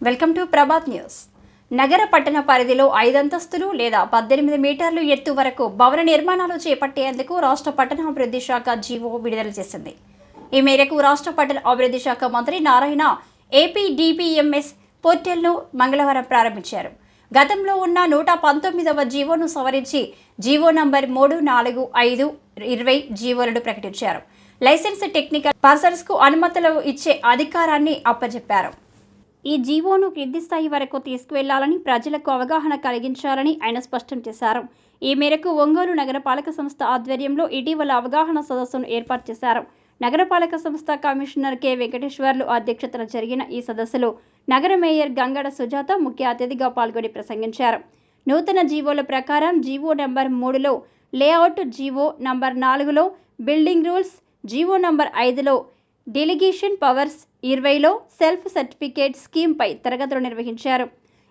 Welcome to Prabhat news. నగర పట్టణ పరిధిలో ఐదంతస్తులు లేదా పద్దెనిమిది మీటర్లు ఎత్తు వరకు భవన నిర్మాణాలు చేపట్టేందుకు రాష్ట్ర పట్టణాభివృద్ధి శాఖ జీవో విడుదల చేసింది. ఈ మేరకు రాష్ట్ర పట్టణ అభివృద్ధి శాఖ మంత్రి నారాయణ ఏపీ డిపిఎంఎస్ పోర్టల్ను మంగళవారం ప్రారంభించారు. గతంలో ఉన్న నూట పంతొమ్మిదవ జీవోను సవరించి జీవో నంబర్ మూడు నాలుగు ఐదు ఇరవై జీవోలను ప్రకటించారు. లైసెన్స్ టెక్నికల్ పర్సన్స్కు అనుమతులు ఇచ్చే అధికారాన్ని అప్పచెప్పారు ఈ జీవోను కింది స్థాయి వరకు తీసుకువెళ్ళాలని ప్రజలకు అవగాహన కలిగించాలని ఆయన స్పష్టం చేశారు. ఈ మేరకు ఒంగోలు నగరపాలక సంస్థ ఆధ్వర్యంలో ఇటీవల అవగాహన సదస్సును ఏర్పాటు చేశారు. నగరపాలక సంస్థ కమిషనర్ కె. వెంకటేశ్వర్లు అధ్యక్షతన జరిగిన ఈ సదస్సులో నగర మేయర్ గంగడ సుజాత ముఖ్య అతిథిగా పాల్గొని ప్రసంగించారు. నూతన జీవోల ప్రకారం జీవో నంబర్ మూడులో లేఅవుట్ జీవో నంబర్ నాలుగులో బిల్డింగ్ రూల్స్ జీవో నంబర్ ఐదులో డెలిగేషన్ పవర్స్ ఇరవైలో సెల్ఫ్ సర్టిఫికేట్ స్కీమ్పై తరగతులు నిర్వహించారు.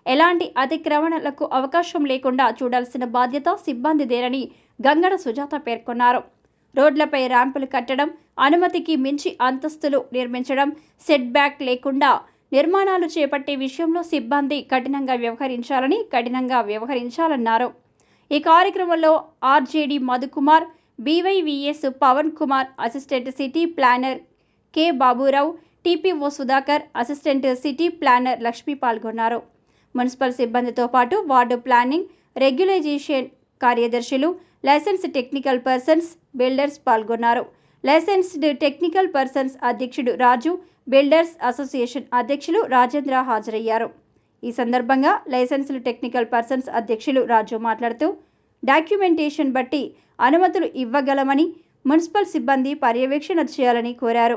ఎలాంటి అతిక్రమణలకు అవకాశం లేకుండా చూడాల్సిన బాధ్యత సిబ్బందిదేనని గంగడ సుజాత పేర్కొన్నారు. రోడ్లపై ర్యాంపులు కట్టడం అనుమతికి మించి అంతస్తులు నిర్మించడం సెట్ బ్యాక్ లేకుండా నిర్మాణాలు చేపట్టే విషయంలో సిబ్బంది కఠినంగా వ్యవహరించాలని కఠినంగా వ్యవహరించాలన్నారు. ఈ కార్యక్రమంలో RJD Madhukumar BYVS Pavan Kumar assistant city planner K Baburao TPO Sudhakar assistant city planner Lakshmi పాల్గొన్నారు. మున్సిపల్ సిబ్బందితో పాటు వార్డు ప్లానింగ్ రెగ్యులైజేషన్ కార్యదర్శులు లైసెన్స్ టెక్నికల్ పర్సన్స్ బిల్డర్స్ పాల్గొన్నారు. లైసెన్స్డ్ టెక్నికల్ పర్సన్స్ అధ్యక్షుడు రాజు బిల్డర్స్ అసోసియేషన్ అధ్యక్షులు రాజేంద్ర హాజరయ్యారు. ఈ సందర్భంగా లైసెన్స్డ్ టెక్నికల్ పర్సన్స్ అధ్యక్షులు రాజు మాట్లాడుతూ డాక్యుమెంటేషన్ బట్టి అనుమతులు ఇవ్వగలమని మున్సిపల్ సిబ్బంది పర్యవేక్షణ చేయాలని కోరారు.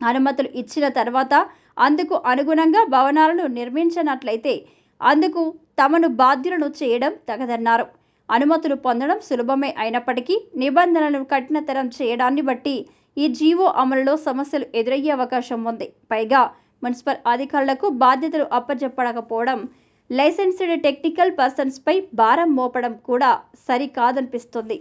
అనుమతులు ఇచ్చిన తర్వాత అందుకు అనుగుణంగా భవనాలను నిర్మించినట్లయితే అందుకు తమను బాధ్యులను చేయడం తగదన్నారు. అనుమతులు పొందడం సులభమే అయినప్పటికీ నిబంధనలను కఠినతరం చేయడాన్ని బట్టి ఈ జీవో అమలులో సమస్యలు ఎదురయ్యే అవకాశం ఉంది. పైగా మున్సిపల్ అధికారులకు బాధ్యతలు అప్పచెప్పకపోవడం లైసెన్స్డ్ టెక్నికల్ పర్సన్స్పై భారం మోపడం కూడా సరికాదనిపిస్తుంది.